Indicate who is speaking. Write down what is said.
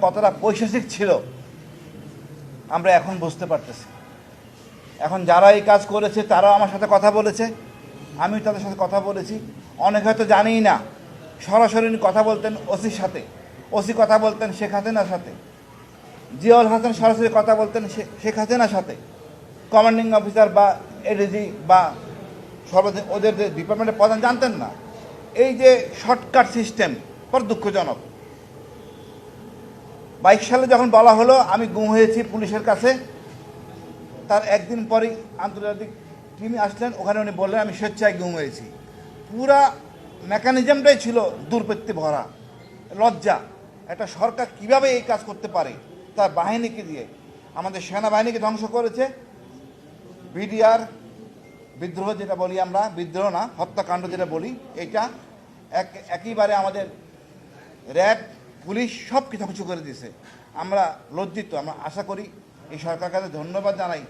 Speaker 1: কতটা পৈশাসিক ছিল। আমরা এখন বুঝতে পারতেছি। এখন যারা এই কাজ করেছে, তারাও আমার সাথে কথা বলেছে। আমি তাদের সাথে কথা বলেছি। অনেক হয়তো জানিই না। সরাসরি কথা বলতেন ওসির সাথে। ওসি কথা বলতেন শেখ হাসিনার সাথে। জিয়াউল হাসান সরাসরি কথা বলতেন শেখ হাসিনার সাথে। কমান্ডিং অফিসার বা এডিজি বা সর্বদিন ওদের ডিপার্টমেন্টের প্রধান জানতেন না। এই যে শর্টকাট সিস্টেম বড় দুঃখজনক। বাইশ সালে যখন বলা হলো, আমি গুম হয়েছি পুলিশের কাছে। তার একদিন পরেই আন্তর্জাতিক টিম আসলেন, ওখানে উনি বললেন, আমি স্বেচ্ছায় গুম হয়েছি। পুরা মেকানিজমটাই ছিল দুর্বৃত্তি ভরা, লজ্জা। একটা সরকার কীভাবে এই কাজ করতে পারে? তার বাহিনীকে দিয়ে। আমাদের সেনাবাহিনীকে ধ্বংস করেছে। বিডিআর, বিদ্রোহ যেটা বলি আমরা, বিদ্রোহ না, হত্যাকাণ্ড যেটা বলি, এটা এক একইবারে আমাদের র্যাব পুলিশ সব কিছু করে দিয়েছে। আমরা লজ্জিত আমরা আশা করি এই সরকারকে ধন্যবাদ জানাই।